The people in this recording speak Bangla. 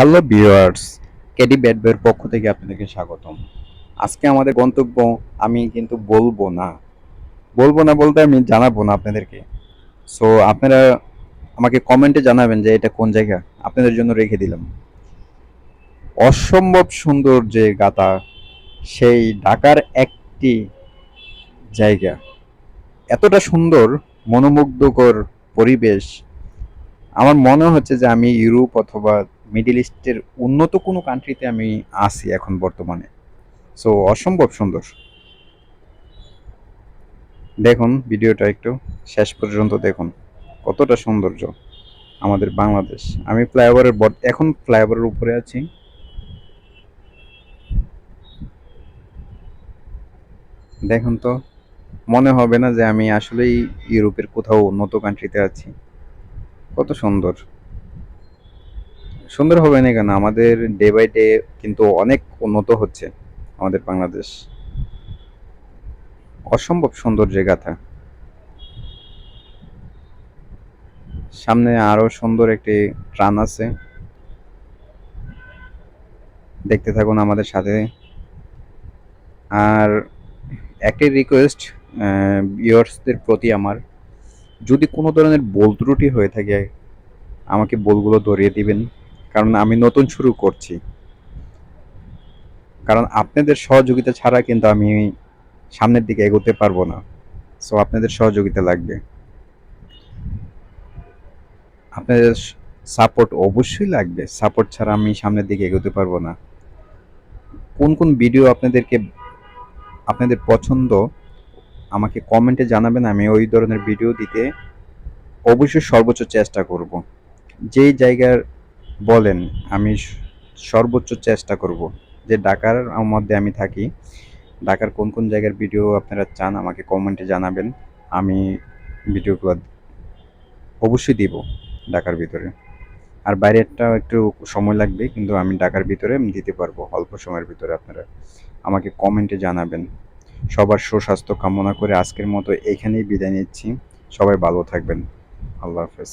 হ্যালো ভিউয়ার্স, কেডি ব্যাট বয়ের পক্ষ থেকে আপনাদেরকে স্বাগতম। আজকে আমাদের গন্তব্য আমি কিন্তু বলব না। বলব না বলতে আমি জানাব না আপনাদেরকে। সো আপনারা আমাকে কমেন্টে জানাবেন যে এটা কোন জায়গা, আপনাদের জন্য রেখে দিলাম। অসম্ভব সুন্দর যে গাতা, সেই ঢাকার একটি জায়গা। এতটা সুন্দর, মনোমুগ্ধকর পরিবেশ। আমার মনে হচ্ছে যে আমি ইউরোপ অথবা মিডল ইস্টের উন্নত কোনো কান্ট্রিতে আমি আছি এখন বর্তমানে। সো অসম্ভব সুন্দর। দেখুন, ভিডিওটা একটু শেষ পর্যন্ত দেখুন। কতটা সৌন্দর্য আমাদের বাংলাদেশ। আমি ফ্লাইওভারের এখন ফ্লাইওভারের উপরে আছি। দেখুন তো, মনে হবে না যে আমি আসলেই ইউরোপের কোথাও উন্নত কান্ট্রিতে আছি। কত সুন্দর। সুন্দর হবে না কেন? আমাদের ডে বাই ডে কিন্তু অনেক উন্নত হচ্ছে আমাদের বাংলাদেশ। অসম্ভব সুন্দর যে গাথা। সামনে আরও সুন্দর একটি ট্রান আছে। দেখতে থাকুন আমাদের সাথে। আর একটি রিকোয়েস্ট ভিউয়ার্সদের প্রতি আমার, যদি কোনো ধরনের বোল ত্রুটি হয়ে থাকে, আমাকে বোলগুলো ধরিয়ে দিবেন। কারণ আমি নতুন শুরু করছি। কারণ আপনাদের সহযোগিতা ছাড়া কিন্তু আমি সামনের দিকে এগোতে পারব না। সো আপনাদের সহযোগিতা লাগবে। আপনাদের সাপোর্ট অবশ্যই লাগবে। সাপোর্ট ছাড়া আমি সামনের দিকে এগোতে পারব না। কোন কোন ভিডিও আপনাদেরকে, আপনাদের পছন্দ, আমাকে কমেন্টে জানাবেন। আমি ওই ধরনের ভিডিও দিতে অবশ্যই সর্বোচ্চ চেষ্টা করব। যেই জায়গার বলেন, আমি সর্বোচ্চ চেষ্টা করব যে ঢাকার মধ্যে আমি থাকি। ঢাকার কোন কোন জায়গার ভিডিও আপনারা চান আমাকে কমেন্টে জানাবেন। আমি ভিডিওগুলো অবশ্যই দিব ঢাকার ভিতরে। আর বাইরেরটা একটু সময় লাগবে, কিন্তু আমি ঢাকার ভিতরে দিতে পারব অল্প সময়ের ভিতরে আপনারা আমাকে কমেন্টে জানাবেন। সবার সুস্বাস্থ্য কামনা করে আজকের মতো এইখানেই বিদায় নিচ্ছি। সবাই ভালো থাকবেন। আল্লাহ হাফেজ।